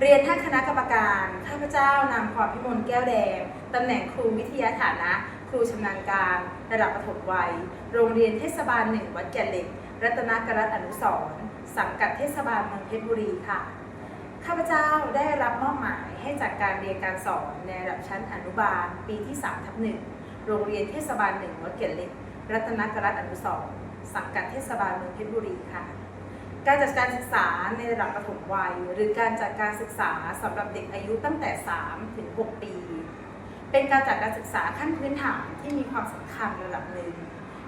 เรียนท่านคณะกรรมการ ข้าพเจ้านางพรพิมลแก้วแดง ตำแหน่งครูวิทยาฐานะ ครูชำนาญการ ระดับประถมวัย โรงเรียนเทศบาลหนึ่งวัดแก่เหล็ก รัตนกรัตอนุสรณ์สังกัดเทศบาลเมืองเพชรบุรีค่ะ ข้าพเจ้าได้รับมอบหมายให้จัดการเรียนการสอนในระดับชั้นอนุบาล ปีที่3ทับหนึ่งโรงเรียนเทศบาลหนึ่งวัดเกล็ดเหล็ก รัตนกรัตอนุสรณ์สังกัดเทศบาลเมืองเพชรบุรีค่ะ การจัดการศึกษาในระดับประถมวัย หรือการจัดการศึกษาสำหรับเด็กอายุตั้งแต่ 3 ถึง 6 ปี เป็นการจัดการศึกษาขั้นพื้นฐานที่มีความสำคัญระดับหนึ่ง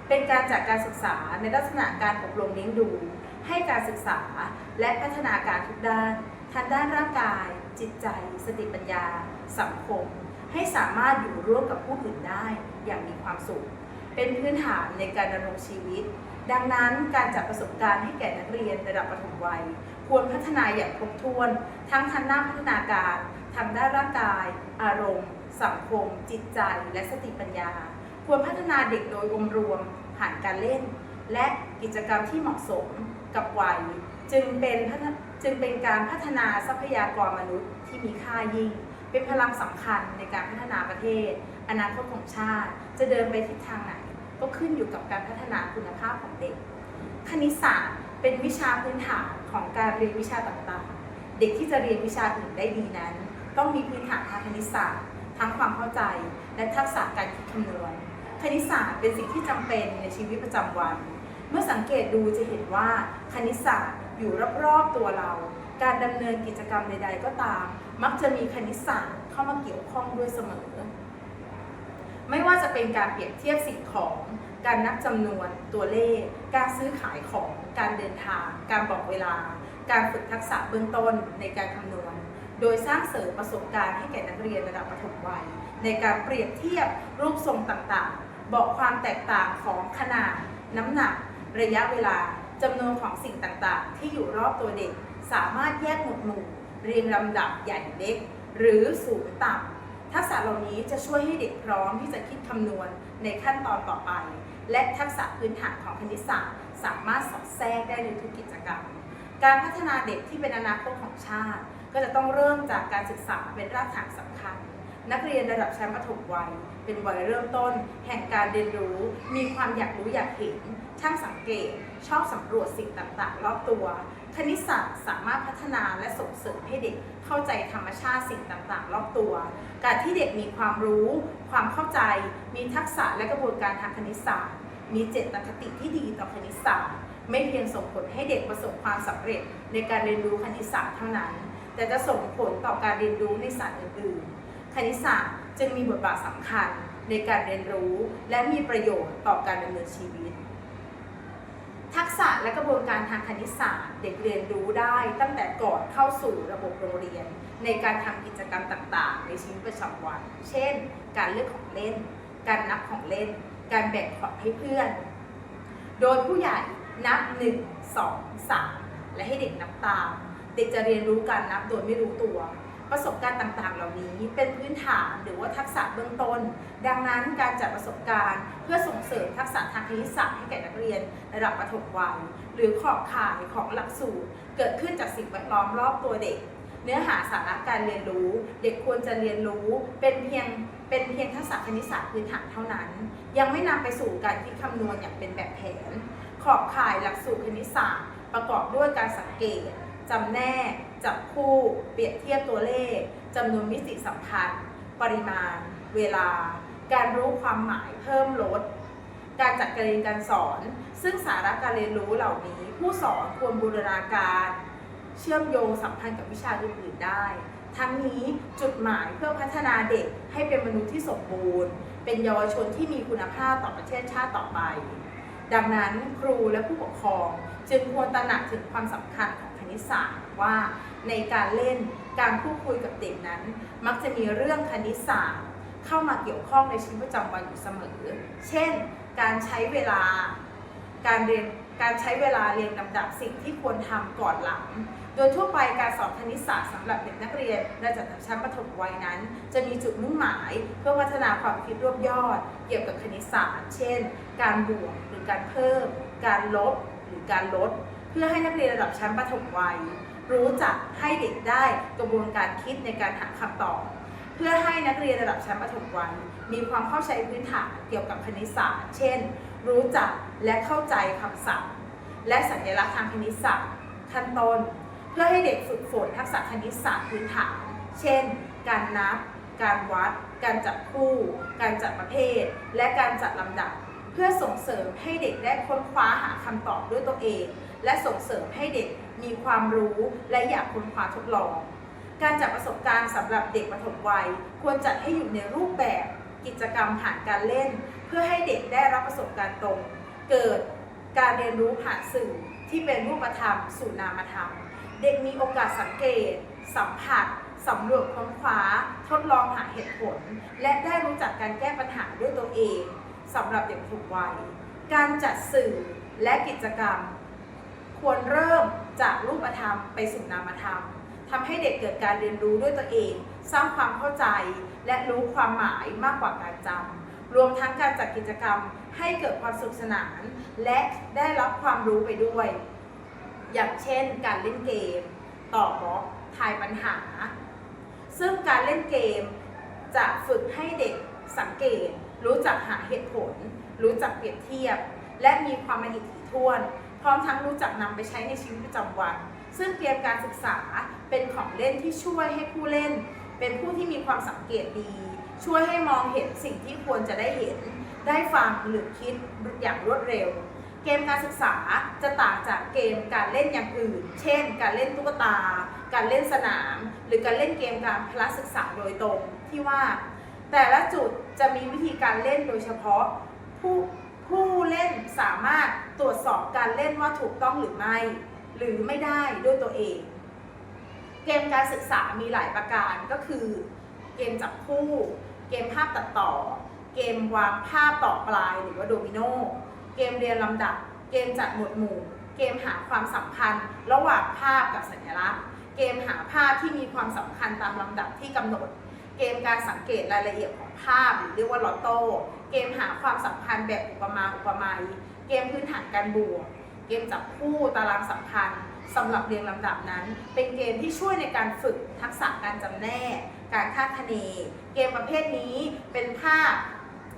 เป็นการจัดการศึกษาในลักษณะการอบรมเลี้ยงดู ให้การศึกษาและพัฒนาการทุกด้านทางด้านร่างกาย จิตใจ สติปัญญา สังคม ให้สามารถอยู่ร่วมกับผู้อื่นได้อย่างมีความสุข เป็นพื้นฐานในการดำรงชีวิต ดังนั้นการจัดประสบการณ์ให้แก่นักเรียนระดับประถมวัย ควรพัฒนาอย่างครบถ้วน ทั้งทางด้านพัฒนาการทางด้านร่างกาย อารมณ์ สังคม จิตใจ และสติปัญญา ควรพัฒนาเด็กโดยองรวมผ่านการเล่น และกิจกรรมที่เหมาะสมกับวัย จึงเป็นจึงเป็นการพัฒนาทรัพยากรมนุษย์ที่มีค่ายิ่ง เป็นพลังสำคัญในการพัฒนาประเทศ อนาคตของชาติ จะเดินไปทิศทางไหน ก็ขึ้นอยู่กับการพัฒนาคุณภาพของเด็ก คณิตศาสตร์เป็นวิชาพื้นฐานของการเรียนวิชาต่างๆ เด็กที่จะเรียนวิชาอื่นได้ดีนั้น ต้องมีพื้นฐานทางคณิตศาสตร์ ทั้งความเข้าใจ และทักษะการคิดคำนวณ คณิตศาสตร์เป็นสิ่งที่จำเป็นในชีวิตประจำวัน เมื่อสังเกตดูจะเห็นว่าคณิตศาสตร์อยู่รอบๆตัวเรา การดำเนินกิจกรรมใด ๆ ก็ตาม มักจะมีคณิตศาสตร์เข้ามาเกี่ยวข้องด้วยเสมอ ไม่ว่าจะเป็นการเปรียบเทียบสิ่งของ การนับจำนวนตัวเลข การซื้อขายของ การเดินทาง การบอกเวลา การฝึกทักษะเบื้องต้นในการคำนวณ โดยสร้างเสริมประสบการณ์ให้แก่นักเรียนระดับประถมวัย ในการเปรียบเทียบรูปทรงต่างๆ บอกความแตกต่างของขนาด น้ำหนัก ระยะเวลาจำนวนของสิ่งต่างๆ ที่อยู่รอบตัวเด็ก สามารถแยกหมวดหมู่ เรียงลำดับใหญ่เล็ก หรือสูงต่ำทักษะเหล่านี้จะช่วยให้เด็กพร้อมที่จะคิดคำนวณในขั้นตอนต่อไป และทักษะพื้นฐานของคณิตศาสตร์ สามารถสอดแทรกได้ในทุกกิจกรรม การพัฒนาเด็กที่เป็นอนาคตของชาติ ก็จะต้องเริ่มจากการศึกษาเป็นรากฐานสำคัญนักเรียนระดับชั้นประถมวัย เป็นวัยเริ่มต้น แห่งการเรียนรู้ มีความอยากรู้อยากเห็น ช่างสังเกต ชอบสำรวจสิ่งต่างๆ รอบตัว คณิตศาสตร์สามารถพัฒนาและส่งเสริมให้เด็กเข้าใจธรรมชาติสิ่งต่างๆ รอบตัว การที่เด็กมีความรู้ ความเข้าใจ มีทักษะและกระบวนการทางคณิตศาสตร์ มีเจตคติที่ดีต่อคณิตศาสตร์ ไม่เพียงส่งผลให้เด็กประสบความสำเร็จในการเรียนรู้คณิตศาสตร์เท่านั้น แต่จะส่งผลต่อการเรียนรู้ในศาสตร์อื่นๆ คณิตศาสตร์จึงมีบทบาทสำคัญในการเรียนรู้ และมีประโยชน์ต่อการดำเนินชีวิต ทักษะและกระบวนการทางคณิตศาสตร์ เด็กเรียนรู้ได้ตั้งแต่ก่อนเข้าสู่ระบบโรงเรียน ในการทำกิจกรรมต่างๆ ในชีวิตประจำวัน เช่น การเลือกของเล่น การนับของเล่น การแบ่งของให้เพื่อน โดยผู้ใหญ่นับ 1 2 3 และให้เด็กนับตาม เด็กจะเรียนรู้การนับโดยไม่รู้ตัว ประสบการณ์ต่างๆ เหล่านี้เป็นพื้นฐานหรือว่าทักษะเบื้องต้น ดังนั้นการจัดประสบการณ์เพื่อส่งเสริมทักษะทางคณิตศาสตร์ให้แก่นักเรียนระดับประถมวัยหรือขอบข่ายของหลักสูตร เกิดขึ้นจากสิ่งแวดล้อมรอบตัวเด็ก เนื้อหาสาระการเรียนรู้ เด็กควรจะเรียนรู้เป็นเพียงเป็นเพียงทักษะคณิตศาสตร์พื้นฐานเท่านั้น ยังไม่นำไปสู่การคิดคำนวณอย่างเป็นแบบแผน ขอบข่ายหลักสูตรคณิตศาสตร์ ประกอบด้วยการสังเกตจำแนก จับคู่เปรียบเทียบตัวเลขจำนวนมิติสัมพันธ์ ปริมาณ เวลา การรู้ความหมายเพิ่มลด การจัดการเรียนการสอน ซึ่งสาระการเรียนรู้เหล่านี้ ผู้สอนควรบูรณาการ เชื่อมโยงสัมพันธ์กับวิชาอื่นๆได้ ทั้งนี้จุดหมายเพื่อพัฒนาเด็กให้เป็นมนุษย์ที่สมบูรณ์ เป็นเยาวชนที่มีคุณภาพต่อประเทศชาติต่อไปดังนั้นครูและผู้ปกครองจึงควรตระหนักถึงความสำคัญของ ณิตศาสตร์ว่าในการเล่นการพูดคุยกับเด็กนั้น มักจะมีเรื่องคณิตศาสตร์ เข้ามาเกี่ยวข้องในชีวิตประจำวันอยู่เสมอ เช่น การใช้เวลาการเรียนการใช้เวลาเรียงลำดับสิ่งที่ควรทำก่อนหลัง โดยทั่วไปการสอนคณิตศาสตร์สำหรับเด็กนักเรียนระดับชั้นประถมวัยนั้น จะมีจุดมุ่งหมายเพื่อพัฒนาความคิดรวบยอด เกี่ยวกับคณิตศาสตร์ เช่น การบวกหรือการเพิ่ม การลบหรือการลด เพื่อให้นักเรียนระดับชั้นประถมวัย รู้จักให้เด็กได้กระบวนการคิดในการหาคำตอบ เพื่อให้นักเรียนระดับชั้นประถมวัยมีความเข้าใจพื้นฐานเกี่ยวกับคณิตศาสตร์ เช่น รู้จักและเข้าใจคำศัพท์ และสัญลักษณ์ทางคณิตศาสตร์ขั้นต้น เพื่อให้เด็กฝึกฝนทักษะคณิตศาสตร์พื้นฐาน เช่น การนับ การวัด การจับคู่ การจัดประเภท และการจัดลำดับ พื่อส่งเสริมให้เด็กได้ค้นคว้าหาคำตอบด้วยตัวเอง และส่งเสริมให้เด็กมีความรู้และอยากค้นคว้าทดลอง การจัดประสบการณ์สำหรับเด็กประถมวัย ควรจัดให้อยู่ในรูปแบบกิจกรรมผ่านการเล่น เพื่อให้เด็กได้รับประสบการณ์ตรง เกิดการเรียนรู้ผ่านสื่อที่เป็นรูปธรรมสู่นามธรรม เด็กมีโอกาสสังเกต สัมผัสสำรวจค้นคว้า ทดลองหาเหตุผล และได้รู้จักการแก้ปัญหาด้วยตัวเอง สำหรับเด็กทุกวัย การจัดสื่อและกิจกรรม ควรเริ่มจากรูปธรรมไปสู่นามธรรมทำให้เด็กเกิดการเรียนรู้ด้วยตัวเอง สร้างความเข้าใจและรู้ความหมายมากกว่าการจำรวมทั้งการจัดกิจกรรมให้เกิดความสนุขสนาน และได้รับความรู้ไปด้วย อย่างเช่น การเล่นเกม ต่อบล็อกทายปัญหา ซึ่งการเล่นเกมจะฝึกให้เด็กสังเกต รู้จักหาเหตุผล รู้จักเปรียบเทียบ และมีความละเอียดถี่ถ้วน พร้อมทั้งรู้จักนำไปใช้ในชีวิตประจำวัน ซึ่งเกมการศึกษาเป็นของเล่นที่ช่วยให้ผู้เล่น เป็นผู้ที่มีความสังเกตดี ช่วยให้มองเห็นสิ่งที่ควรจะได้เห็น ได้ฟังหรือคิดอย่างรวดเร็วเกมการศึกษาจะต่างจากเกมการเล่นอย่างอื่น เช่น การเล่นตุ๊กตา การเล่นสนาม หรือการเล่นเกมการพละศึกษาโดยตรงที่ว่า แต่ละจุดจะมีวิธีการเล่นโดยเฉพาะ ผู้ผู้เล่นสามารถตรวจสอบการเล่นว่าถูกต้องหรือไม่ หรือไม่ได้ด้วยตัวเอง เกมการศึกษามีหลายประการก็คือ เกมจับคู่ เกมภาพตัดต่อ เกมวางภาพต่อปลายหรือว่าโดมิโนเกมเรียนลำดับ เกมจัดหมวดหมู่ เกมหาความสัมพันธ์ ระหว่างภาพกับสัญลักษณ์ เกมหาภาพที่มีความสำคัญตามลำดับที่กำหนด เกมการสังเกตรายละเอียดของภาพหรือเรียกว่าลอตโต้เกมหาความสัมพันธ์แบบอุปมาอุปไมยเกมพื้นฐานการบวก เกมจับคู่ตารางสัมพันธ์สำหรับเรียงลำดับนั้น เป็นเกมที่ช่วยในการฝึกทักษะการจำแนก การคาดคะเน เกมประเภทนี้เป็นภาพ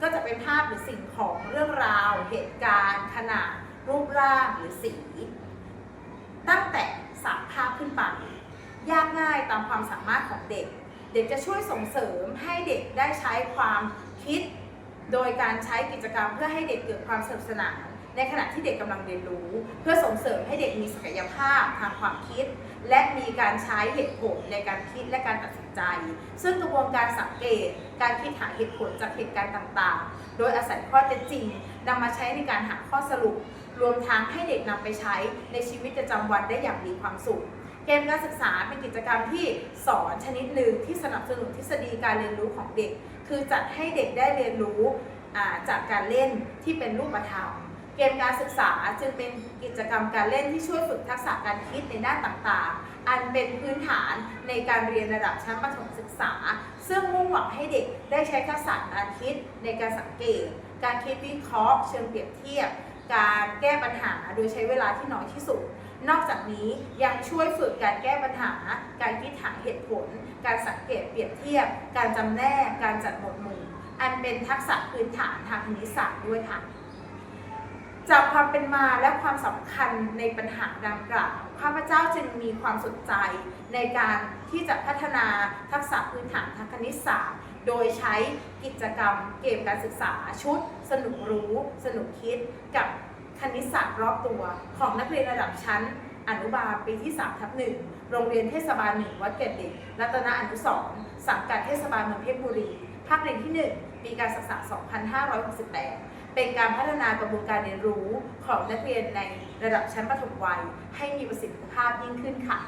ก็จะเป็นภาพหรือสิ่งของเรื่องราว เหตุการณ์ ขนาด รูปร่างหรือสี ตั้งแต่สามภาพขึ้นไป ยากง่ายตามความสามารถของเด็ก เด็กจะช่วยส่งเสริมให้เด็กได้ใช้ความคิด โดยการใช้กิจกรรมเพื่อให้เด็กเกิดความสนุกสนาน ในขณะที่เด็กกำลังเรียนรู้ เพื่อส่งเสริมให้เด็กมีศักยภาพทางความคิด และมีการใช้เหตุผลในการคิดและการตัดสินใจ ซึ่งกระบวนการสังเกต การคิดหาเหตุผลจากเหตุการณ์ต่างๆ โดยอาศัยข้อเท็จจริงนำมาใช้ในการหาข้อสรุป รวมทั้งให้เด็กนำไปใช้ในชีวิตประจำวันได้อย่างมีความสุข เกมการศึกษาเป็นกิจกรรมที่สอนชนิดหนึ่งที่สนับสนุนทฤษฎีการเรียนรู้ของเด็ก คือจัดให้เด็กได้เรียนรู้จากการเล่นที่เป็นรูปธรรม เกมการศึกษาจึงเป็นกิจกรรมการเล่นที่ช่วยฝึกทักษะการคิดในด้านต่างๆ อันเป็นพื้นฐานในการเรียนระดับชั้นประถมศึกษา ซึ่งมุ่งหวังให้เด็กได้ใช้ทักษะการคิดในการสังเกต การคิดวิเคราะห์ เชิงเปรียบเทียบ การแก้ปัญหาโดยใช้เวลาที่น้อยที่สุด นอกจากนี้ยังช่วยฝึกการแก้ปัญหา การคิดหาเหตุผล การสังเกตเปรียบเทียบ การจำแนก การจัดหมวดหมู่ อันเป็นทักษะพื้นฐานทางคณิตศาสตร์ด้วยค่ะ จากความเป็นมาและความสำคัญในปัญหาดังกล่าว ข้าพเจ้าจึงมีความสนใจในการที่จะพัฒนาทักษะพื้นฐานทางคณิตศาสตร์ โดยใช้กิจกรรมเกมการศึกษาชุด สนุกรู้ สนุกคิดกับ คณิตศาสตร์รอบตัว ของนักเรียนระดับชั้น อนุบาลปีที่3ทับหนึ่งโรงเรียนเทศบาลหนึ่งวัดเกติรัตนอนุสร์สังกัดเทศบาลเมืองเพชรบุรี ภาคเรียนที่ 1 ปีการศึกษา 2568 เป็นการพัฒนากระบวนการเรียนรู้ของนักเรียนในระดับชั้นประถมวัย ให้มีประสิทธิภาพยิ่งขึ้นค่ะ